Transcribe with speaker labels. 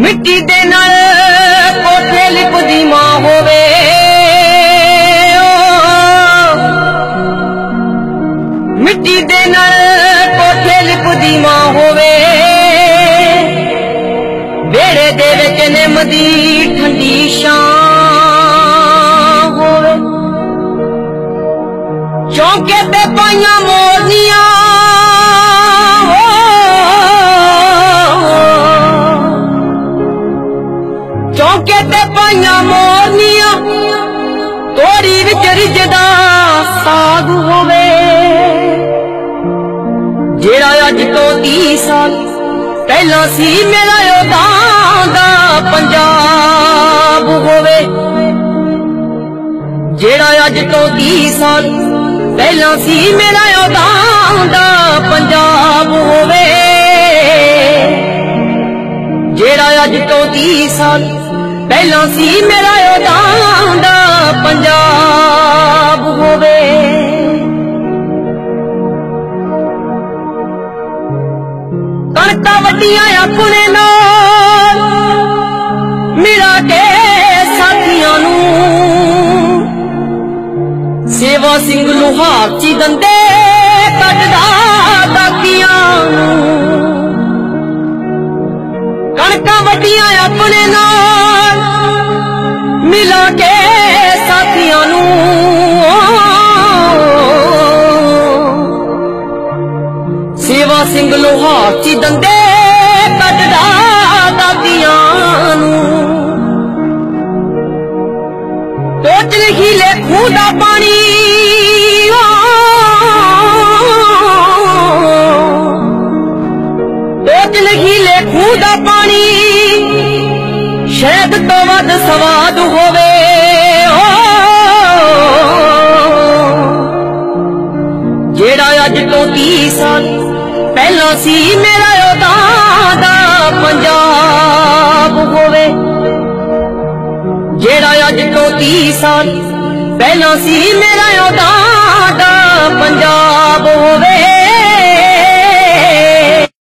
Speaker 1: ਮਿੱਟੀ ਦੇ ਨਾਲ ਕੋਠੇ ਲਿਪਦੀ ਮਾਂ ਹੋਵੇ। ਮਿੱਟੀ ਦੇ ਨਾਲ ਕੋਠੇ ਲਿਪਦੀ ਮਾਂ ਹੋਵੇ। ਵੇੜੇ ਦੇ ਵਿੱਚ ਨਿਮਦੀ ਠੰਡੀ ਛਾਂ ਹੋਵੇ। ਚੌਂਕੇ ਤੇ ਪਾਈਆਂ ਮੋਰਨੀਆਂ ਚੌਂਕੇ ਤੇ ਪਾਈਆਂ ਮੋਰਨੀਆਂ। ਤੋੜੀ ਵਿੱਚ ਰਿਜਦਾ ਸਾਗ ਹੋਵੇ। ਜਿਹੜਾ ਅੱਜ ਤੋਂ 30 ਸਾਲ ਪਹਿਲਾਂ ਸੀ ਮੇਰਾ ਉਹਦਾ ਦਾ ਪੰਜਾਬ ਹੋਵੇ। ਜਿਹੜਾ ਅੱਜ ਤੋਂ 30 ਸਾਲ ਪਹਿਲਾਂ ਸੀ ਮੇਰਾ ਉਹਦਾ ਦਾ ਪੰਜਾਬ ਹੋਵੇ। ਜਿਹੜਾ ਅੱਜ ਤੋਂ 30 ਸਾਲ ਪਹਿਲਾਂ ਸੀ ਮੇਰਾ ਉਹਦਾ ਦਾ ਪੰਜਾਬ ਹੋਵੇ। ਕਣਕਾਂ ਵੱਡੀਆਂ ਆਪਣੇ ਨਾਲ ਮਿਲਾ ਕੇ ਸਾਥੀਆਂ ਨੂੰ। ਸੇਵਾ ਸਿੰਘ ਲੋਹਾਰ ਚੀ ਦੰਦੇ ਕੱਢਦਾ ਬਾਕੀਆਂ ਨੂੰ। ਕਣਕਾਂ ਵੱਡੀਆਂ ਆਪਣੇ ਨਾਲ ਸਿੰਘ ਲੋਹਾਰ ਚੀ ਦੰਦੇ ਕੱਢਦਾ ਦਾਦੀਆਂ ਨੂੰ। ਟੋਚ ਹੀਲੇ ਖੂਹ ਦਾ ਪਾਣੀ। ਟੋਚ ਹੀਲੇ ਖੂਹ ਦਾ ਪਾਣੀ। ਸ਼ਹਿਦ ਤੋਂ ਵੱਧ ਸਵਾਦ ਹੋਵੇ। ਜਿਹੜਾ ਅੱਜ ਤੋਂ 30 ਸਾਲ ਪਹਿਲਾਂ ਸੀ ਮੇਰਾ ਉਹਦਾ ਦਾ ਪੰਜਾਬ ਹੋਵੇ। ਜਿਹੜਾ ਅੱਜ ਤੋਂ 30 ਸਾਲ ਪਹਿਲਾਂ ਸੀ ਮੇਰਾ ਉਹਦਾ ਦਾ ਪੰਜਾਬ ਹੋਵੇ।